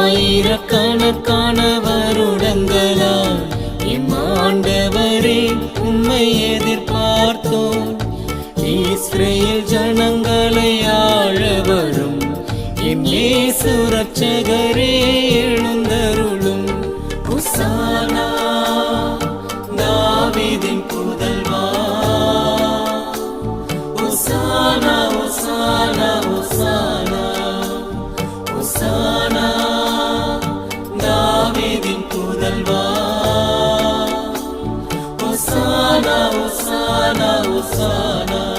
ஆயிரக்கணக்கான வருடங்களால் இம்மாண்டவரே உண்மை எதிர்பார்த்தோம். இஸ்ரேல் ஜனங்களை ஆழ வரும் என் ஏசு ரட்சகரே எழுந்தருளும். புதல் sana, usana, usana.